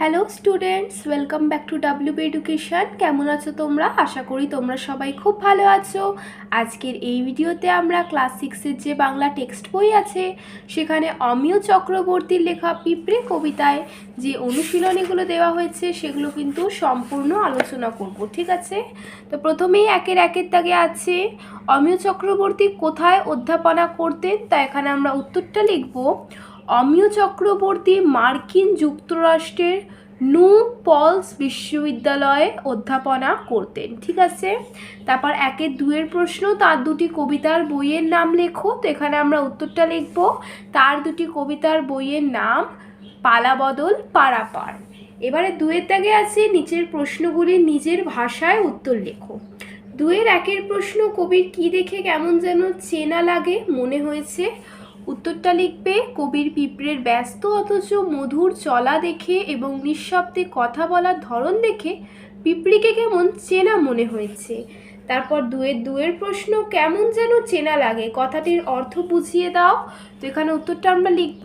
Hello students welcome back to WB education কেমন আছো তোমরা? আশা করি তোমরা সবাই খুব ভালো আছো। আজকের এই ভিডিওতে আমরা ক্লাস সিক্সের যে বাংলা টেক্সট বই আছে, সেখানে অমিয় চক্রবর্তীর লেখা পিঁপড়ে কবিতায় যে অনুশীলনীগুলো দেওয়া হয়েছে, সেগুলো কিন্তু সম্পূর্ণ আলোচনা করব, ঠিক আছে? তো প্রথমেই একের একের দাগে আছে, অমিয় চক্রবর্তী কোথায় অধ্যাপনা করতেন? তা এখানে আমরা উত্তরটা লিখব। অমিয় চক্রবর্তী মার্কিন যুক্তরাষ্ট্রের নু পলস বিশ্ববিদ্যালয়ে অধ্যাপনা করতেন। ঠিক আছে? তারপর একের দুয়ের প্রশ্ন, তার দুটি কবিতার বইয়ের নাম লেখো। তো এখানে আমরা উত্তরটা লিখব। তার দুটি কবিতার বইয়ের নাম পালাবদল, পারাপার। এবারে দুয়ের দাগে আছে, নিচের প্রশ্নগুলি নিজের ভাষায় উত্তর লেখো। দুয়ের একের প্রশ্ন, কবির কি দেখে কেমন যেন চেনা লাগে, মনে হয়েছে। উত্তরটা লিখবে, কবির পিঁপড়ের ব্যস্ত অথচ মধুর চলা দেখে এবং নিঃশব্দে কথা বলার ধরন দেখে পিঁপড়িকে কেমন চেনা মনে হয়েছে। তারপর দুয়ের দুয়ের প্রশ্ন, কেমন যেন চেনা লাগে? কথাটির অর্থ বুঝিয়ে দাও। তো এখানে উত্তরটা আমরা লিখব,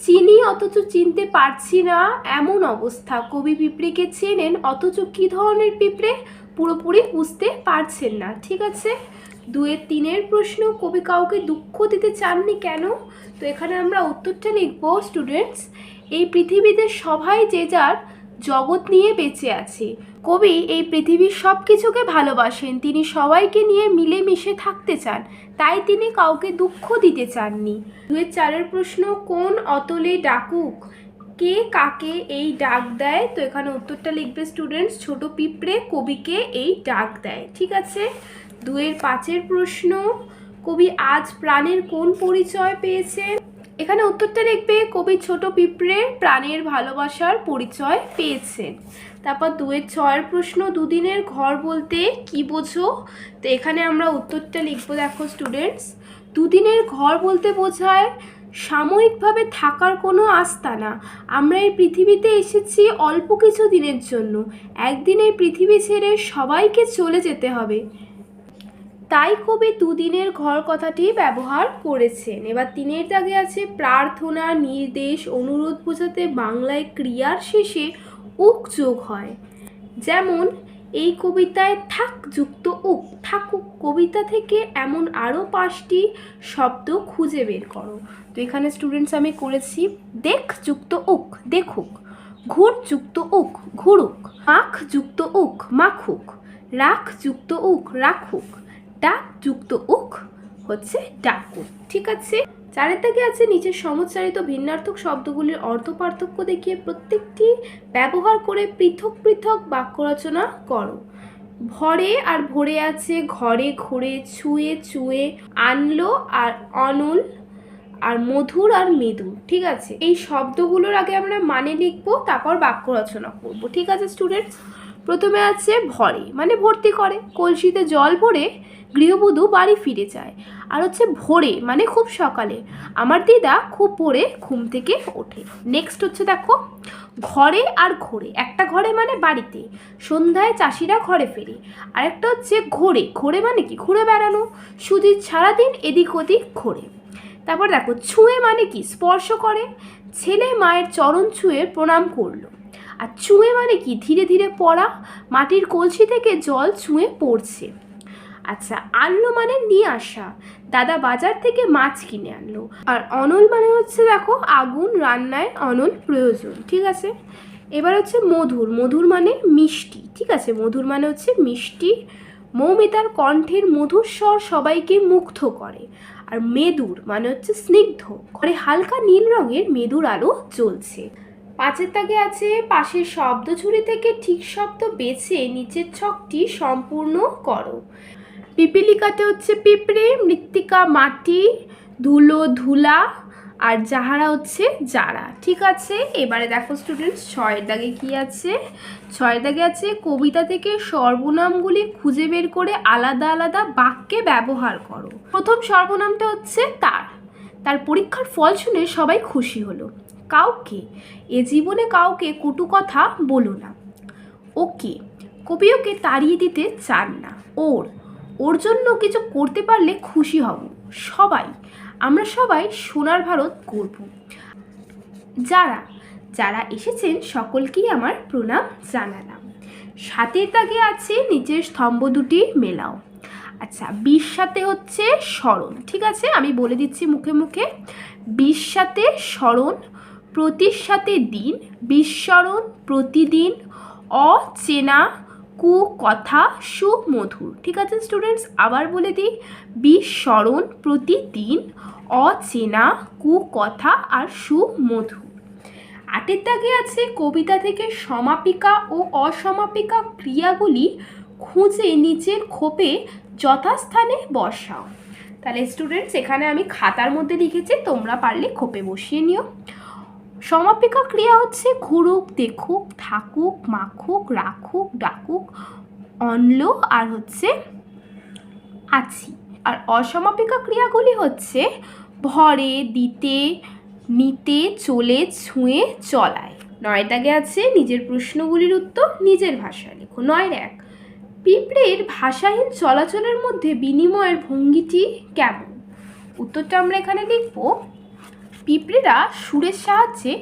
চিনি অথচ চিনতে পারছি না, এমন অবস্থা। কবি পিঁপড়েকে চেনেন, অথচ কী ধরনের পিঁপড়ে? পুরোপুরি বুঝতে পারছেন না। ঠিক আছে? দুয়ের তিনের প্রশ্ন, কবি কাউকে দুঃখ দিতে চাননি কেন? তো এখানে আমরা উত্তরটা লিখব স্টুডেন্টস এই পৃথিবীতে সবাই যে যার জগৎ নিয়ে বেঁচে আছে। কবি এই পৃথিবীর সব কিছুকে ভালোবাসেন, তিনি সবাইকে নিয়ে মিলেমিশে থাকতে চান, তাই তিনি কাউকে দুঃখ দিতে চাননি। দুয়ের চারের প্রশ্ন, কোন অতলে ডাকুক? কে কাকে এই ডাক দেয়? তো এখানে উত্তরটা লিখবে স্টুডেন্টস ছোট পিঁপড়ে কবিকে এই ডাক দেয়, ঠিক আছে? দুয়ের পাঁচের প্রশ্ন, কবি আজ প্রাণের কোন পরিচয় পেয়েছেন? এখানে উত্তরটা লিখবে কবি ছোট পিঁপড়ে প্রাণের ভালোবাসার পরিচয় পেয়েছেন। তারপর দুয়ের ছয়ের প্রশ্ন, দুদিনের ঘর বলতে কি বোঝো? তো এখানে আমরা উত্তরটা লিখব, দেখো স্টুডেন্টস দুদিনের ঘর বলতে বোঝায় সাময়িকভাবে থাকার কোনো আস্তানা আমরা এই পৃথিবীতে এসেছি অল্প কিছু দিনের জন্য। একদিন এই পৃথিবী ছেড়ে সবাইকে চলে যেতে হবে। তাই কবি দুদিনের ঘর কথাটি ব্যবহার করেছেন। এবার তিনের দাগে আছে, প্রার্থনা, নির্দেশ, অনুরোধ বোঝাতে বাংলায় ক্রিয়ার শেষে উক যোগ হয়। যেমন, এই কবিতায় থাক যুক্ত উক, থাকুক কবিতা থেকে এমন আরও পাঁচটি শব্দ খুঁজে বের করো। তো এখানে স্টুডেন্টস আমি করেছি, দেখ যুক্ত উক, দেখুক, ঘুর যুক্ত উক, ঘুরুক, মাখ যুক্ত উক, মাখুক, রাখ যুক্ত উক, রাখুক। ডাক যুক্ত উক হচ্ছে ডাকু, ঠিক আছে? চারের থেকে আছে নিচের সমচ্চারিত ভিন্নার্থক শব্দগুলির অর্থ পার্থক্য দেখিয়ে প্রত্যেকটি ব্যবহার করে পৃথক পৃথক বাক্য রচনা করো। ভরে আর ভরে আছে, ঘরে ঘুরে, ছুঁয়ে চুয়ে আনলো আর অনল, আর মধুর আর মেদু, ঠিক আছে? এই শব্দগুলোর আগে আমরা মানে লিখব, তারপর বাক্য রচনা করব, ঠিক আছে স্টুডেন্টস প্রথমে আছে ভরে মানে ভর্তি করে। কলসিতে জল ভরে গৃহবধূ বাড়ি ফিরে যায়। আর হচ্ছে ভোরে মানে খুব সকালে। আমার দিদা খুব ভোরে ঘুম থেকে ওঠে। নেক্সট হচ্ছে দেখো, ঘরে আর ঘোরে। একটা ঘরে মানে বাড়িতে। সন্ধ্যায় চাষিরা ঘরে ফেরে। আর একটা হচ্ছে ঘোরে। ঘোরে মানে কি? ঘুরে বেড়ানো। সুজিত সারাদিন এদিক ওদিক ঘোরে। তারপর দেখো, ছুঁয়ে মানে কি? স্পর্শ করে। ছেলে মায়ের চরণ ছুঁয়ে প্রণাম করল। আর চুঁয়ে মানে কি? ধীরে ধীরে পড়া, মাটির কলসি থেকে জল ছুঁয়ে পড়ছে। আচ্ছা আনলো মানে নিয়ে আসা। দাদা বাজার থেকে মাছ কিনে আনলো। আর অনল মানে হচ্ছে দেখো, আগুন, রান্নায় অনল প্রয়োজন, ঠিক আছে? এবার হচ্ছে মধুর। মধুর মানে মিষ্টি, ঠিক আছে? মধুর মানে হচ্ছে মিষ্টি। মৌমিতার কণ্ঠের মধুর স্বর সবাইকে মুগ্ধ করে। আর মেদুর মানে হচ্ছে স্নিগ্ধ। ঘরে হালকা নীল রঙের মেদুর আলো জ্বলছে। পাঁচের তাগে আছে, পাশের শব্দ ঝুড়ি থেকে ঠিক শব্দ বেছে নিচের ছকটি সম্পূর্ণ করো। পিপিলিকাতে হচ্ছে পিঁপড়ে, মৃত্তিকা মাটি, ধুলো ধুলা, আর যাহারা হচ্ছে যারা। ঠিক আছে, এবারে দেখো স্টুডেন্টস ছয়ের দাগে কি আছে? ছয়ের দাগে আছে, কবিতা থেকে সর্বনামগুলি খুঁজে বের করে আলাদা আলাদা বাক্যে ব্যবহার করো। প্রথম সর্বনামটা হচ্ছে তার। তার পরীক্ষার ফল শুনে সবাই খুশি হলো। কাউকে, এ জীবনে কাউকে কটু কথা বলো না। ওকে কবি ওকে তাড়িয়ে দিতে চান না। ওর ওর জন্য কিছু করতে পারলে খুশি হব সবাই, আমরা সবাই সোনার ভারত করব যারা যারা এসেছেন সকলকেই আমার প্রণাম জানালাম। সাথে তাকে আছে নিচের স্তম্ভ দুটি মেলাও। আচ্ছা বিশ সাথে হচ্ছে স্মরণ, ঠিক আছে? আমি বলে দিচ্ছি মুখে মুখে। বিশ সাথে স্মরণ প্রতির সাথে দিন, বিস্মরণ প্রতিদিন, অচেনা কু কথা সুমধুর। ঠিক আছে স্টুডেন্টস আবার বলে দিই, বিস্মরণ প্রতিদিন, অচেনা কু কথা আর সুমধুর। আটের দাগে আছে কবিতা থেকে সমাপিকা ও অসমাপিকা ক্রিয়াগুলি খুঁজে নিচের খোপে যথাস্থানে বসাও। তাহলে স্টুডেন্টস এখানে আমি খাতার মধ্যে লিখেছি, তোমরা পারলে খোপে বসিয়ে নিও। সমাপিকা ক্রিয়া হচ্ছে ঘুরুক, দেখুক, থাকুক, মাখুক, রাখুক, ডাকুক, অনল, আর হচ্ছে আছি। আর অসমাপিকা ক্রিয়াগুলি হচ্ছে ভরে, দিতে, নিতে, চলে, ছুঁয়ে, চলায়। নয় দাগে আছে নিজের প্রশ্নগুলির উত্তর, নিজের ভাষায় লেখো। নয় এক, পিঁপড়ের ভাষাহীন চলাচলের মধ্যে বিনিময়ের ভঙ্গিটি কেমন? উত্তরটা আমরা এখানে লিখব পিঁপড়েরা সুরের সাহায্যে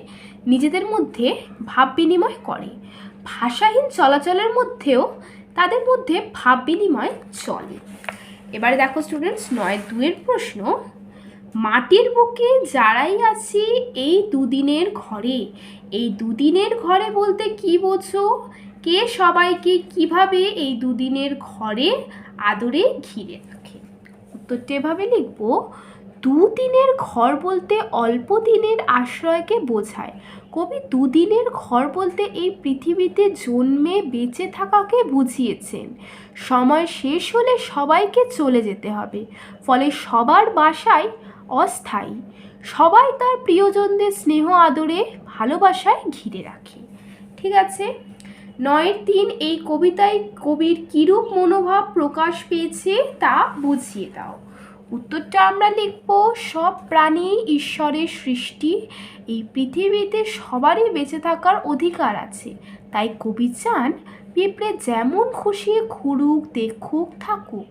নিজেদের মধ্যে ভাব বিনিময় করে। ভাষাহীন চলাচলের মধ্যেও তাদের মধ্যে ভাব বিনিময় চলে। এবারে দেখো স্টুডেন্টস নয় দুয়ের প্রশ্ন, মাটির বুকে যারাই আছি এই দুদিনের ঘরে, এই দুদিনের ঘরে বলতে কি বোঝো? কে সবাইকে কীভাবে এই দুদিনের ঘরে আদরে ঘিরে রাখে? উত্তরটা এভাবে লিখব দুদিনের ঘর বলতে অল্প দিনের আশ্রয়কে বোঝায়। কবি দুদিনের ঘর বলতে এই পৃথিবীতে জন্মে বেঁচে থাকাকে বুঝিয়েছেন। সময় শেষ হলে সবাইকে চলে যেতে হবে, ফলে সবার বাসায় অস্থায়ী। সবাই তার প্রিয়জনদের স্নেহ, আদরে, ভালোবাসায় ঘিরে রাখে। ঠিক আছে? নয়ের তিন এই কবিতায় কবির কীরূপ মনোভাব প্রকাশ পেয়েছে তা বুঝিয়ে দাও। উত্তরটা আমরা লিখব, সব প্রাণী ঈশ্বরের সৃষ্টি, এই পৃথিবীতে সবারই বেঁচে থাকার অধিকার আছে। তাই কবি চান পিঁপড়ে যেমন খুশি ঘুরুক, দেখুক, থাকুক,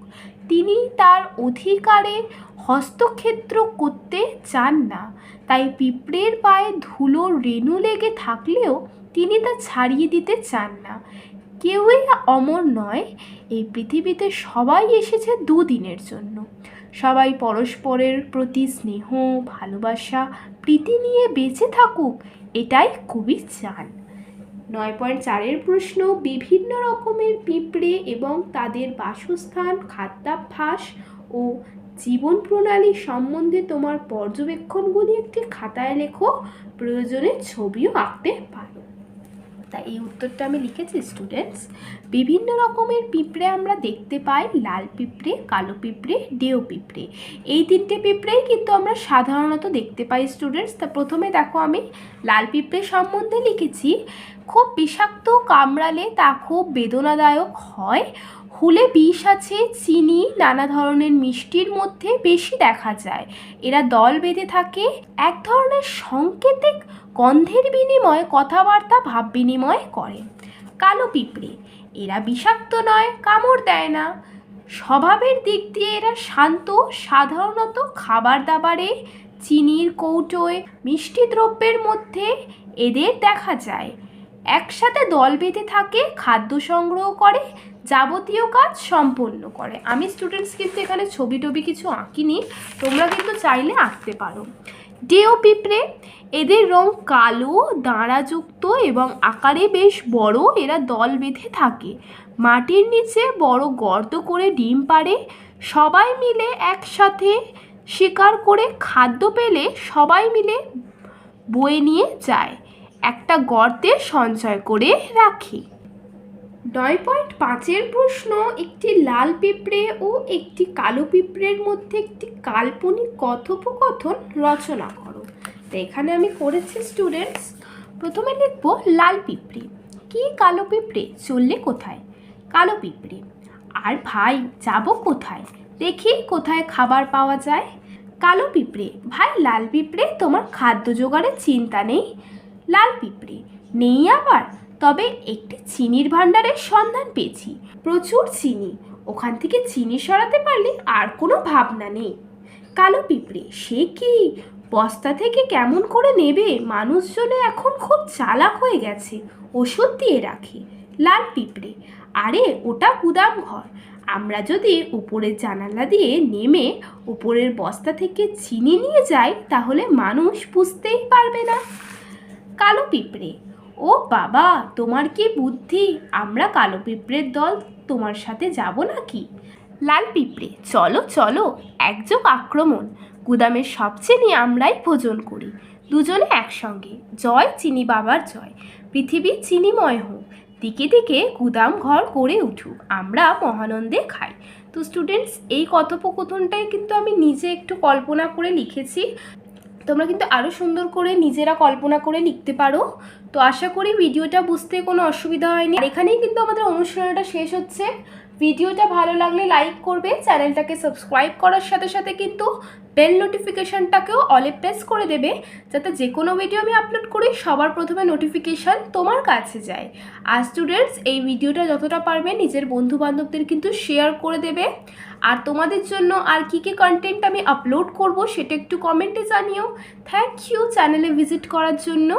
তিনি তার অধিকারে হস্তক্ষেত্র করতে চান না। তাই পিঁপড়ের পায়ে ধুলো, রেণু লেগে থাকলেও তিনি তা ছাড়িয়ে দিতে চান না। কেউই অমর নয়, এই পৃথিবীতে সবাই এসেছে দুদিনের জন্য। সবাই পরস্পরের প্রতি স্নেহ, ভালোবাসা, প্রীতি নিয়ে বেঁচে থাকুক, এটাই কবি চান। নয় পয়েন্ট চারের প্রশ্ন, বিভিন্ন রকমের পিঁপড়ে এবং তাদের বাসস্থান, খাদ্যাভ্যাস ও জীবন প্রণালী সম্বন্ধে তোমার পর্যবেক্ষণগুলি একটি খাতায় লেখো, প্রয়োজনে ছবিও আঁকতে পারো। তা এই উত্তরটা আমি লিখেছি স্টুডেন্টস বিভিন্ন রকমের পিঁপড়ে আমরা দেখতে পাই, লাল পিঁপড়ে, কালো পিঁপড়ে, ডেও পিঁপড়ে। এই তিনটে পিঁপড়েই কিন্তু আমরা সাধারণত দেখতে পাই স্টুডেন্টস তা প্রথমে দেখো আমি লাল পিঁপড়ে সম্বন্ধে লিখেছি। খুব বিষাক্ত কামড়ালে তা খুব বেদনাদায়ক হয়। হুলে বিষ আছে, চিনি, নানা ধরনের মিষ্টির মধ্যে বেশি দেখা যায়। এরা দল বেঁধে থাকে, এক ধরনের সংকেতিক গন্ধের বিনিময়ে কথাবার্তা ভাব বিনিময় করে। কালো পিঁপড়ে, এরা বিষাক্ত নয়, কামড় দেয় না। স্বভাবের দিক দিয়ে এরা শান্ত, সাধারণত খাবার দাবারে চিনির কৌটোয়, মিষ্টি দ্রব্যের মধ্যে এদের দেখা যায়। একসাথে দল বেঁধে থাকে, খাদ্য সংগ্রহ করে, যাবতীয় কাজ সম্পন্ন করে। আমি স্টুডেন্টস কিন্তু এখানে ছবি টবি কিছু আঁকিনি, তোমরা কিন্তু চাইলে আঁকতে পারো। ডেও পিঁপড়ে এদের রং কালো, দাঁড়াযুক্ত এবং আকারে বেশ বড়, এরা দল বেঁধে থাকে। মাটির নিচে বড় গর্ত করে ডিম পাড়ে, সবাই মিলে একসাথে শিকার করে খাদ্য পেলে সবাই মিলে বয়ে নিয়ে যায়। একটা গর্তে সঞ্চয় করে রাখি। নয় পয়েন্ট পাঁচের প্রশ্ন, একটি লাল পিঁপড়ে ও একটি কালো পিঁপড়ের মধ্যে একটি কাল্পনিক কথোপকথন রচনা করো। তো এখানে আমি করেছি স্টুডেন্টস প্রথমে লিখব, লাল পিঁপড়ে। কি কালো পিঁপড়ে? চললে কোথায়? কালো পিঁপড়ে। আর ভাই, যাব কোথায়? দেখি কোথায় খাবার পাওয়া যায়। কালো পিঁপড়ে। ভাই, লাল পিঁপড়ে, তোমার খাদ্য জোগাড়ের চিন্তা নেই? লাল পিঁপড়ে। নেই আবার। তবে একটি চিনির ভাণ্ডারের সন্ধান পেয়েছি। প্রচুর চিনি। ওখান থেকে চিনি সরাতে পারলে আর কোনো ভাবনা নেই। কালো পিঁপড়ে, সে কি? বস্তা থেকে কেমন করে নেবে? মানুষজনে এখন খুব চালাক হয়ে গেছে। ওষুধ দিয়ে রাখে। লাল পিঁপড়ে, আরে ওটা গুদাম ঘর। আমরা যদি উপরের জানালা দিয়ে নেমে উপরের বস্তা থেকে চিনি নিয়ে যাই, তাহলে মানুষ বুঝতেই পারবে না। কালো পিঁপড়ে। ও বাবা, তোমার কি বুদ্ধি? আমরা কালো পিঁপড়ের দল, তোমার সাথে যাব নাকি? লাল পিঁপড়ে, চলো চলো, একযোগ আক্রমণ। গুদামের সব চিনি আমরাই ভোজন করি, দুজনে একসঙ্গে। জয় চিনি বাবার জয়, পৃথিবী চিনিময় হোক। দিকে দিকে গুদাম ঘর করে উঠুক, আমরা মহানন্দে খাই। তো স্টুডেন্টস এই কথোপকথনটাই কিন্তু আমি নিজে একটু কল্পনা করে লিখেছি। তোমরা কিন্তু আরও সুন্দর করে নিজেরা কল্পনা করে লিখতে পারো। তো আশা করি ভিডিওটা বুঝতে কোনো অসুবিধা হয়নি। আর এখানেই কিন্তু আমাদের অনুষ্ঠানটা শেষ হচ্ছে। ভিডিওটা ভালো লাগলে লাইক করবে, চ্যানেলটাকে সাবস্ক্রাইব করার সাথে সাথে কিন্তু বেল নোটিফিকেশানটাকেও অলে প্রেস করে দেবে, যাতে যে কোনো ভিডিও আমি আপলোড করি, সবার প্রথমে নোটিফিকেশান তোমার কাছে যায়। আর স্টুডেন্টস এই ভিডিওটা যতটা পারবে নিজের বন্ধু বান্ধবদের কিন্তু শেয়ার করে দেবে। আর তোমাদের জন্য আর কী কী কন্টেন্ট আমি আপলোড করব, সেটা একটু কমেন্টে জানিও। থ্যাংক ইউ চ্যানেলে ভিজিট করার জন্য।